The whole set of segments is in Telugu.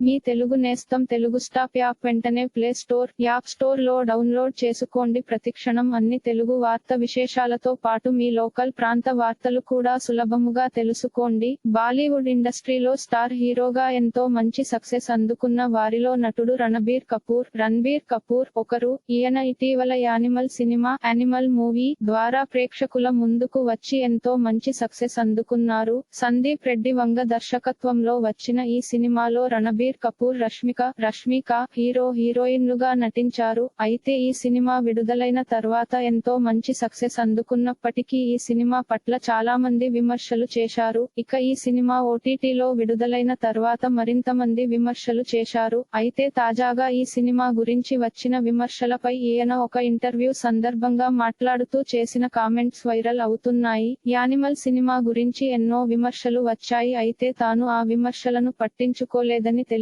మీ తెలుగు నేస్తం తెలుగు స్టాప్ యాప్ వెంటనే ప్లే స్టోర్ యాప్ స్టోర్లో డౌన్లోడ్ చేసుకోండి. ప్రతిక్షణం అన్ని తెలుగు వార్త విశేషాలతో పాటు మీ లోకల్ ప్రాంత వార్తలు కూడా సులభముగా తెలుసుకోండి. బాలీవుడ్ ఇండస్ట్రీలో స్టార్ హీరోగా ఎంతో మంచి సక్సెస్ అందుకున్న వారిలో నటుడు రణబీర్ కపూర్ రణబీర్ కపూర్ ఒకరు. ఈయన ఇటీవల యానిమల్ సినిమా యానిమల్ మూవీ ద్వారా ప్రేక్షకుల ముందుకు వచ్చి ఎంతో మంచి సక్సెస్ అందుకున్నారు. సందీప్ రెడ్డి వంగ దర్శకత్వంలో వచ్చిన ఈ సినిమాలో రణబీర్ కపూర్ రష్మిక రష్మిక హీరో హీరోయిన్లుగా నటించారు. అయితే ఈ సినిమా విడుదలైన తర్వాత ఎంతో మంచి సక్సెస్ అందుకున్నప్పటికీ ఈ సినిమా పట్ల చాలా మంది విమర్శలు చేశారు. ఇక ఈ సినిమా ఓటీటీలో విడుదలైన తర్వాత మరింత మంది విమర్శలు చేశారు. అయితే తాజాగా ఈ సినిమా గురించి వచ్చిన విమర్శలపై ఈయన ఒక ఇంటర్వ్యూ సందర్భంగా మాట్లాడుతూ చేసిన కామెంట్స్ వైరల్ అవుతున్నాయి. యానిమల్ సినిమా గురించి ఎన్నో విమర్శలు వచ్చాయి. అయితే తాను ఆ విమర్శలను పట్టించుకోలేదని తెలిపారు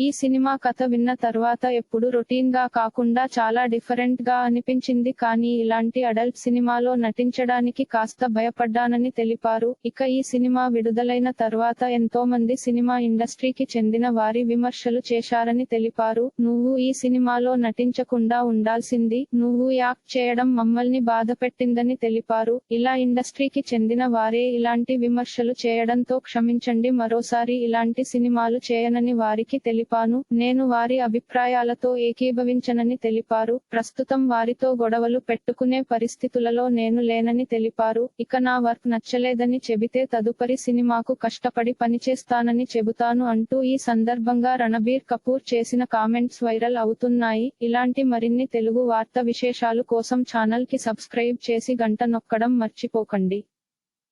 ఈ సినిమా కథ విన్న తర్వాత ఎప్పుడు రొటీన్గా కాకుండా చాలా డిఫరెంట్గా అనిపించింది. కానీ ఇలాంటి అడల్ట్ సినిమాలో నటించడానికి కాస్త భయపడ్డానని తెలిపారు. ఇక ఈ సినిమా విడుదలైన తర్వాత ఎంతో మంది సినిమా ఇండస్ట్రీకి చెందిన వారి విమర్శలు చేశారని తెలిపారు. నువ్వు ఈ సినిమాలో నటించకుండా ఉండాల్సింది నువ్వు యాక్ట్ చేయడం మమ్మల్ని బాధ పెట్టిందని తెలిపారు. ఇలా ఇండస్ట్రీకి చెందిన వారే ఇలాంటి విమర్శలు చేయడంతో క్షమించండి మరోసారి ఇలాంటి సినిమాలు చేయనని వారికి తెలిపాను. నేను వారి అభిప్రాయాలతో ఏకీభవించనని తెలిపారు. ప్రస్తుతం వారితో గొడవలు పెట్టుకునే పరిస్థితులలో నేను లేనని తెలిపారు. ఇక నా వర్క్ నచ్చలేదని చెబితే తదుపరి సినిమాకు కష్టపడి పనిచేస్తానని చెబుతాను అంటూ ఈ సందర్భంగా రణబీర్ కపూర్ చేసిన కామెంట్స్ వైరల్ అవుతున్నాయి. ఇలాంటి మరిన్ని తెలుగు వార్త విశేషాలు కోసం ఛానల్కి సబ్స్క్రైబ్ చేసి గంట నొక్కడం మర్చిపోకండి.